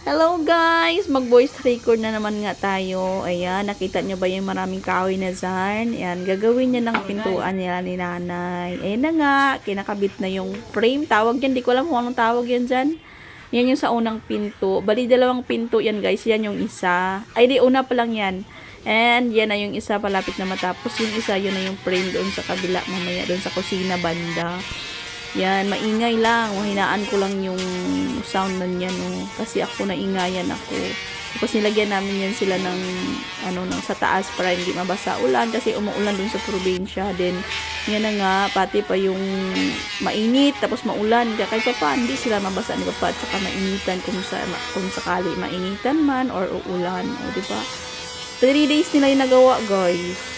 Hello guys! Mag-voice record na naman nga tayo. Ayan, nakita nyo ba yung maraming kahoy na dyan? Ayan, gagawin niya ng pintuan nila ni nanay. Ayan na nga, kinakabit na yung frame. Tawag yan, di ko alam kung anong tawag yan dyan. Yan yung sa unang pinto. Bali, dalawang pinto yan guys. Yan yung isa. Ay, di, una pa lang yan. And yan na yung isa palapit na matapos. Yung isa, yun na yung frame doon sa kabila mamaya, doon sa kusina banda. Yan, maingay lang. Mahinaan ko lang yung sound nun yan, oh. Kasi ako naingayan ako. Tapos nilagyan namin yan sila ng, ano, ng sa taas para hindi mabasa ulan. Kasi umuulan dun sa probinsya. Then, yan na nga, pati pa yung mainit, tapos maulan. Kaya kahit pa pa, hindi sila mabasa ni Papa. At saka mainitan kung, sa, kung sakali mainitan man or uulan. O, di ba? 3 days nila yung nagawa, guys.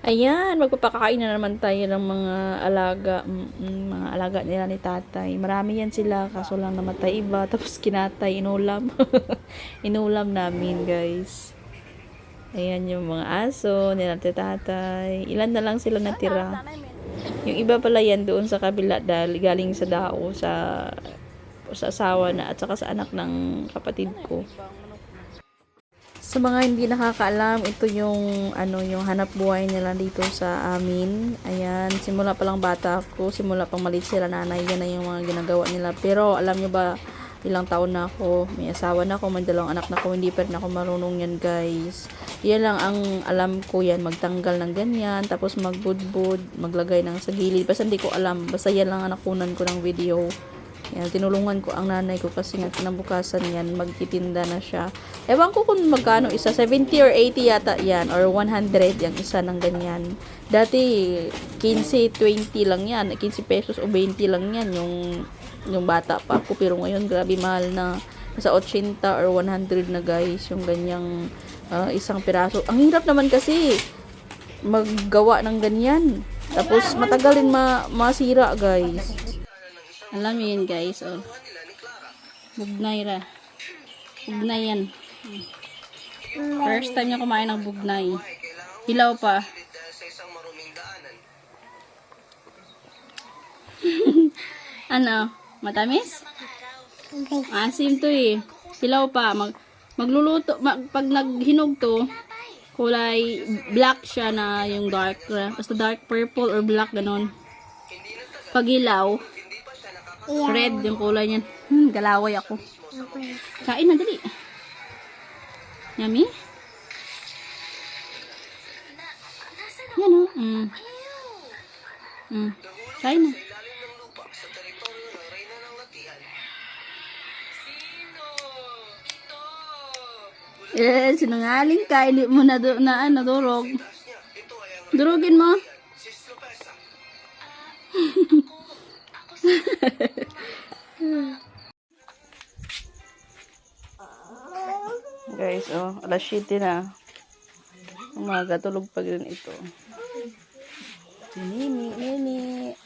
Ayan, magpapakain na naman tayo ng mga alaga, mm, mm, mga alaga nila ni tatay. Marami yan sila, kaso lang namatay iba, tapos kinatay, inulam. inulam namin, guys. Ayan yung mga aso nila ni tatay. Ilan na lang sila natira. Yung iba pala yan doon sa kabila dahil galing sa dao, sa, sa asawa na, at saka sa anak ng kapatid ko. Sa mga hindi nakakaalam, ito yung ano yung hanap buhay nila dito sa amin. Ayan, simula pa lang bata ako, simula pang maliit sila nanay, yan na yung mga ginagawa nila. Pero alam nyo ba, ilang taon na ako, may asawa na ako, may dalawang anak na ako, hindi pa rin ako marunong yan guys. Yan lang ang alam ko yan, magtanggal ng ganyan, tapos magbudbud, maglagay ng sa gilid. Basta hindi ko alam, basta yan lang ang nakunan ko ng video. Yan, tinulungan ko ang nanay ko kasi nga kinabukasan yan, magtitinda na siya. Ewan ko kung magkano isa, 70 or 80 yata yan, or 100 yung isa ng ganyan. Dati, 15, 20 lang yan, 15 pesos o 20 lang yan yung, yung bata pa ako. Pero ngayon, grabe mahal na, nasa 80 or 100 na guys, yung ganyang ah, isang piraso. Ang hirap naman kasi, maggawa ng ganyan. Tapos, matagal din ma masira guys. Alam yun guys, oh. Bugnay ra. Bugnay yan. First time niya kumain ng bugnay. Hilaw pa. ano? Matamis? Asim to eh. Hilaw pa. Mag, magluluto. Mag, pag naghinog to, kulay black siya na yung dark. Basta dark purple or black ganon. Pag hilaw, red yung kulay niyan. Hmm, galaway ako. Kain na, dali. Yummy? Yan o. Mm. Mm. Kain na. Eh, sinungaling ka. Hindi mo na, na ano, durog. Durugin mo. Guys, oh, alas 7 na. Umaga, tulog pa rin ito. Nini, Nini.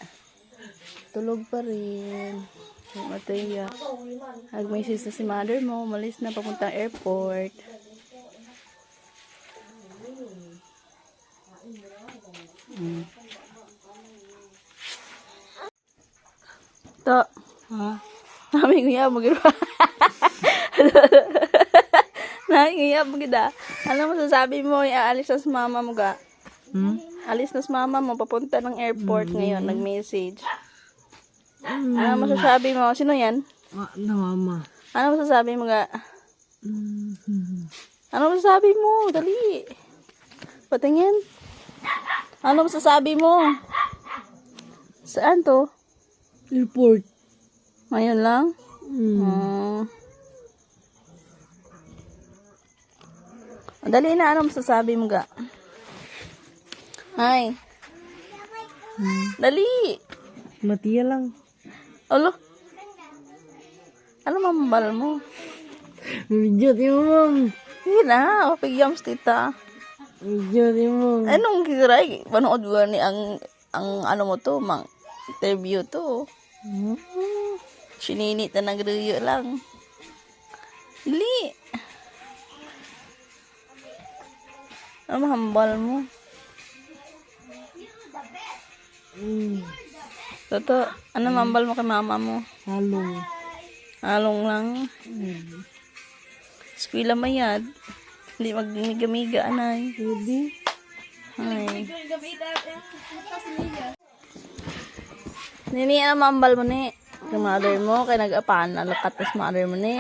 Tulog pa rin. Mataya. Nag-message na si mother mo. Malis na papuntang airport. Mm. To. Ha? Nami nguya mo giro. Nami nguya mo gida. Ano mo sasabi mo? Aalis na sa mama mo ga. Hmm? Alis na sa mama mo papunta ng airport ngayon. Nag-message. Ano mo sasabi mo? Sino yan? Ah, na mama. Ano mo sasabi mo ga? Mm-hmm. Ano mo sasabi mo? Dali. Patingin. Ano mo sasabi mo? Saan to? Airport. Ngayon lang? Mm. Hmm. Dali na, ano masasabi mo ga? Ay. Dali. Matiya lang. Alo. Ano mambal mo? Medyo di mo. Hindi na, papigyams tita. Medyo di mo. Anong kiray? Panood ba ni ang, ang ano mo to, mang interview to. Hmm? Sininit na nagruyo lang. Dali. Ano mahambal mo? Mm. Toto, ano mambal mo kay mama mo? Halong. Along lang. Eskwela mayad. Hindi magmiga-miga, anay. Pwede. Ay. Nini, ano mambal mo ni? Kay mother mo, kay nag-apaan, alakat mother mo ni.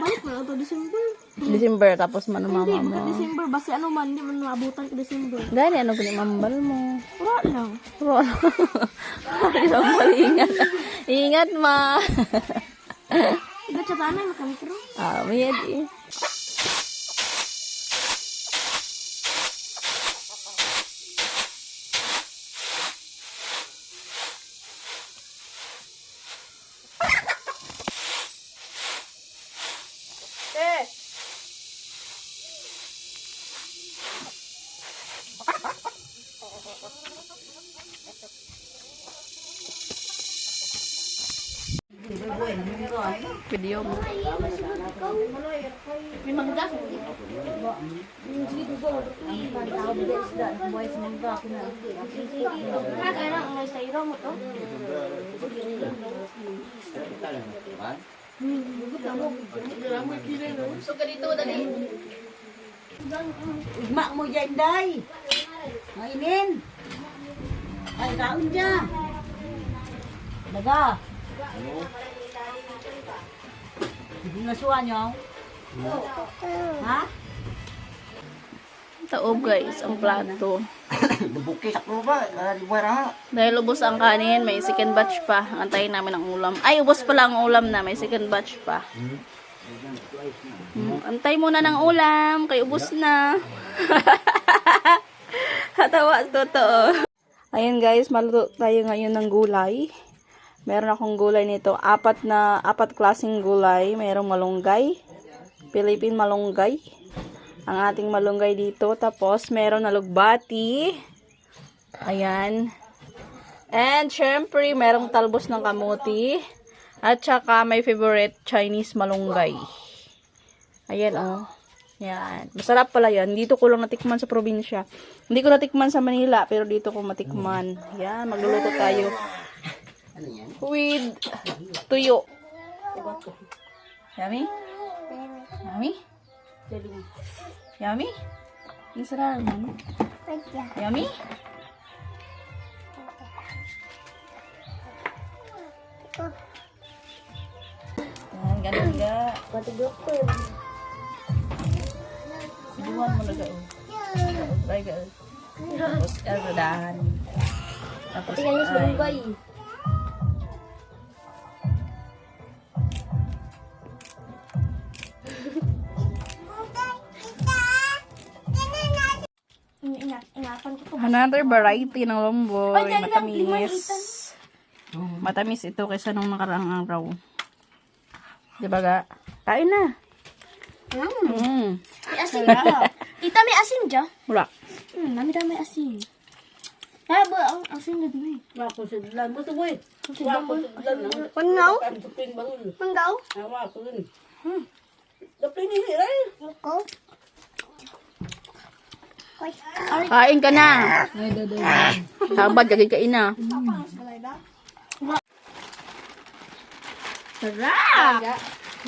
Balik na lang to December. December, tapos man ang mama mo. December, basta ano man, hindi man maabutan ka December. Gani, ano gani mambal mo? Wala lang. Pero ano? Isang malingat. Ingat, ma. Iba sa tanay, makamikro. ah, may eh. Video mo. Ah, kaya na, ang sa iro mo dyan, day. Mainin. Ay, kaon dyan. Daga. Hindi nasuwa nyo? Ha? Taob guys, ang plato. Bukis ako ba? Ariwara. Dahil ubos ang kanin, may second batch pa. Antayin namin ang ulam. Ay, ubos pala ang ulam na. May second batch pa. Hmm, antay muna ng ulam. Kay ubos na. Hatawa, totoo. Ayun guys, maluto tayo ngayon ng gulay. Meron akong gulay nito. Apat na, apat klaseng gulay. Merong malunggay. Philippine malunggay. Ang ating malunggay dito. Tapos, meron na lugbati. Ayan. And, syempre, merong talbos ng kamuti. At saka, may favorite Chinese malunggay. Ayan, oh. Yan. Masarap pala yan. Dito ko lang natikman sa probinsya. Hindi ko natikman sa Manila, pero dito ko matikman. Yan, magluluto tayo. With tuyo. Yummy? Yummy? Yummy? Sarap, mama. Yummy? Yan, ganun ga. Patugok ko. Iwan mo na ga. Try ga. Tapos, ano, dahan. Tapos, niyo sa ay. Another variety ng lomboy. Ay, dali lang, Matamis. Matamis ito kaysa nung nakaraang araw. Di ba ga? Kain na. Mm. Mm. May asin ka. Tita, may asin dyan. Wala. Hmm, nami dami asin. Ah, ba ang asin na dumi. Wako sa dulan mo to, boy. Wako sa dulan. Mangaw? Ang tupin bangun. Mangaw? Awa ko dun. Hmm. Dapin ni Ray. Ko. Kain ka na. Tabad, kagay kain na. Sarap!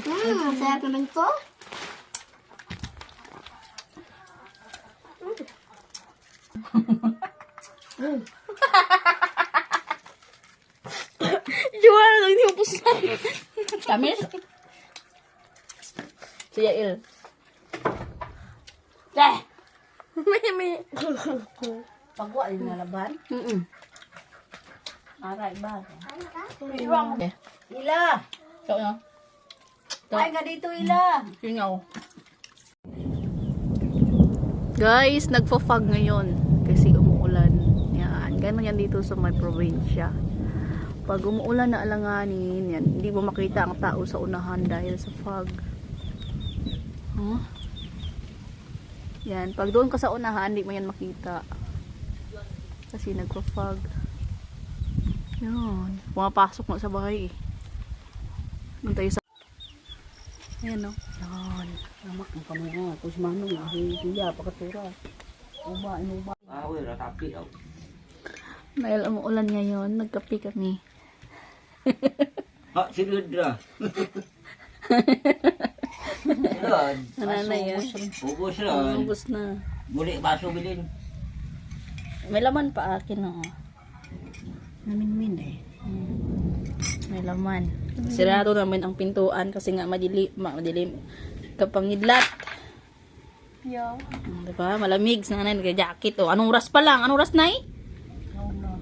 Hmm, saya naman to. Jual lang hindi upusan. Tamis? Si Yael. Teh. May, may. Pagwa din na laban. Mm-mm. Aray ba? Okay. Ila. Ikaw na. Ay nga dito ila. Singaw. Guys, nagpo-fog ngayon kasi umuulan. Yan, ganun yan dito sa may probinsya. Pag umuulan na alanganin, yan, hindi mo makita ang tao sa unahan dahil sa fog. Huh? Yan, pag doon ka sa unahan, hindi mo yan makita. Kasi nagpo-fog. Yan, pumapasok mo sa bahay eh. Doon tayo sa... Ayan no. Yan. Amak ang kamuha. Kus manong ahi tiya pakatura. Uba inuba. Awe ra tapi daw. Dahil umuulan ngayon, nagkape kami. Ha, si Rudra. Yan. Nanay yan. Ubus ron. Ubus na. Muli baso bilin. May laman pa akin oh. Namin-min eh. May laman. Sirado naman ang pintuan kasi nga madili, ma- madilim. Kapangidlat. Yeah. Hmm, diba? Malamig sa nanay nagka-jacket. Oh, anong oras pa lang? Anong oras na eh?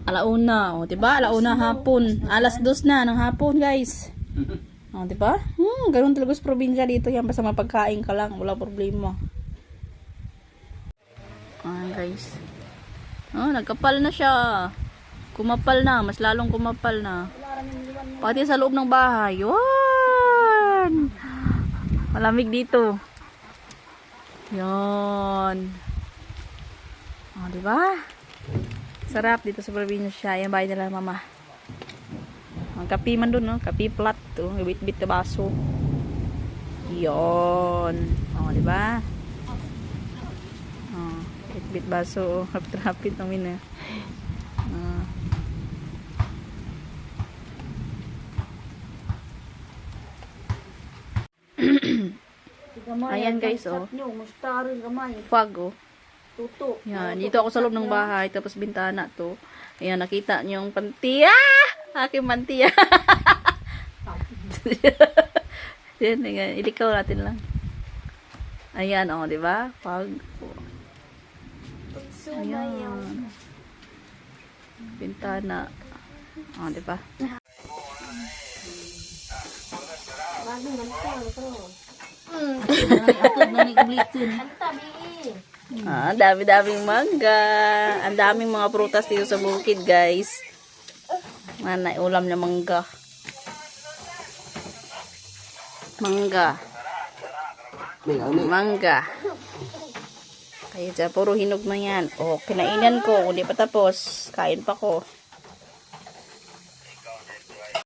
Alauna. Oh, diba? Alauna hapon. Alas dos na ng hapon, guys. Oh, diba? Hmm, ganun talaga sa probinsya dito yan. Basta mapagkain ka lang. Wala problema. Ayan, guys. Oh, nagkapal na siya. Kumapal na. Mas lalong kumapal na. Pati sa loob ng bahay. Yun! Malamig dito. Yon. Oh, di ba? Sarap dito sa probinsya. Yan bahay nila mama. Kapi man dun, no? Kapi plat. Oh, bit-bit na baso. Yon. Oh, di ba? Oh, bit-bit baso. Oh, hapit-hapit ng mina. Ah. Ayan, guys, oh. Fog, oh. Tuto. Yan, dito ako sa loob ng bahay, tapos bintana to. Ayan, nakita niyo yung panty. Ah! Aking panty. ah. Yan, ayan. Ilikaw natin lang. Ayan, oh, di ba? Pag. Ayan. Bintana. Oh, di ba? Ni Kublitin. Ah, dami-daming mangga. Ang daming mga prutas dito sa bukid, guys. Mana, ulam na mangga. Mangga. Mangga. Kaya dyan, puro hinog na yan. O, kinainan ko. Kung di pa tapos, kain pa ko.